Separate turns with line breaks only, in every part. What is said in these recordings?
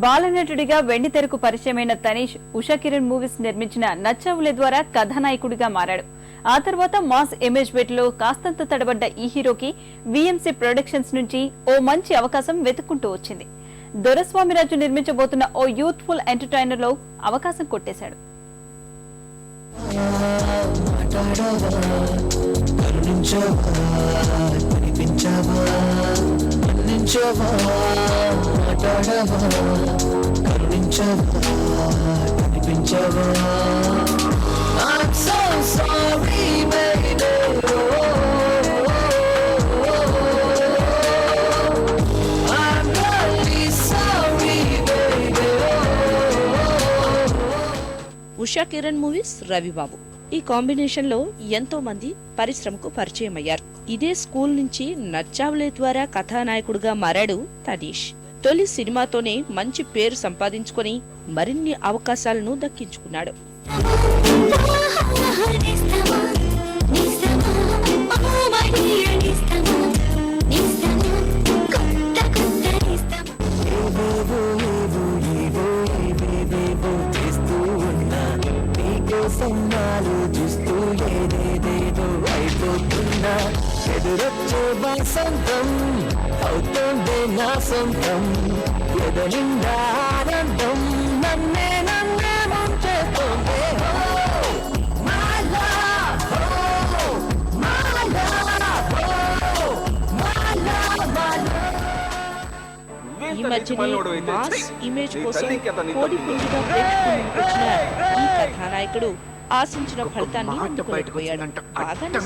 బాలనటుడిగా వెండితెరకు పరిచయమైన తనీష్ ఉషా కిరణ్ మూవీస్ నిర్మించిన నచ్చవులే ద్వారా కథానాయకుడిగా మారాడు. ఆ తర్వాత మాస్ ఇమేజ్లో కాస్తంత తడబడ్డ ఈ హీరోకి విఎంసీ ప్రొడక్షన్స్ నుంచి ఓ మంచి అవకాశం వెతుక్కుంటూ వచ్చింది. దొరస్వామిరాజు నిర్మించబోతున్న ఓ యూత్ఫుల్ ఎంటర్టైనర్లో అవకాశం కొట్టేశాడు.
కరుణించవా? కరుణించవా కనిపించవా I'm so sorry, baby.
Usha Kiran movies Ravibabu ఈ కాంబినేషన్లో ఎంతో మంది పరిశ్రమకు పరిచయం అయ్యారు ఇదే స్కూల్ నుంచి నచ్చావులే ద్వారా కథానాయకుడిగా మారాడు తనీష్ తొలి సినిమాతోనే మంచి పేరు సంపాదించుకొని మరిన్ని అవకాశాలను దక్కించుకున్నాడు
నిస్తమా
ఏదేదేదో అయిపోతున్నా ఎదురొచ్చే వసంతం అవుతోంది నా సొంతం. ఎదనిండా ఆనందం నన్నే నన్నే ముంచేస్తోంది.
ఈ మధ్యనే మాస్ ఇమేజ్ కోసం కోడి పుంజుగా వచ్చిన ఈ కథానాయకుడు ఆశించిన ఫలితాన్ని అందుకోలేకపోయాడు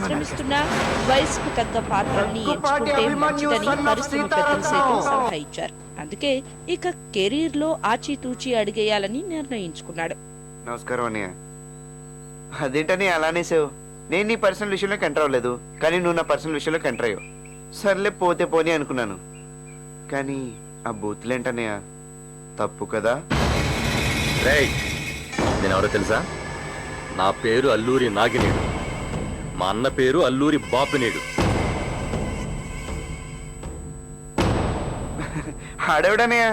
శ్రమిస్తున్నా వయసుకు తగ్గ పాత్రల్ని ఎంచుకుంటే మంచిదని పరిశ్రమ పెద్దలు సైతం సలహా ఇచ్చారు. అందుకే ఇక కెరీర్లో ఆచితూచి అడిగేయాలని నిర్ణయించుకున్నాడు.
నమస్కారం అన్నయ్య. అదేంటని అలానేసావు నేను నీ పర్సనల్ విషయంలోకి ఎంటర్ అవ్వలేదు. కానీ నువ్వు నా పర్సనల్ విషయంలోకి ఎంటర్ అయ్యావు. సర్లే పోతే పోనీ అనుకున్నాను. కానీ ఆ బూతులేంటన్నయ్య? తప్పు కదా?
రేయ్ నేనెవరో తెలుసా? నా పేరు అల్లూరి నాగినేడు. మా అన్న పేరు అల్లూరి బాపినేడు.
ఆడేవిడన్నయ్య?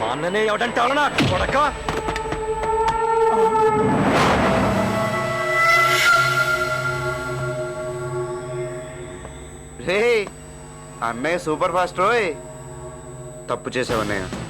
మా అన్ననే ఎవడంటే అవనా కొడక?
రే అన్నయ్య సూపర్ ఫాస్ట్ రోయ్. తప్పు చేసావన్నయ్య.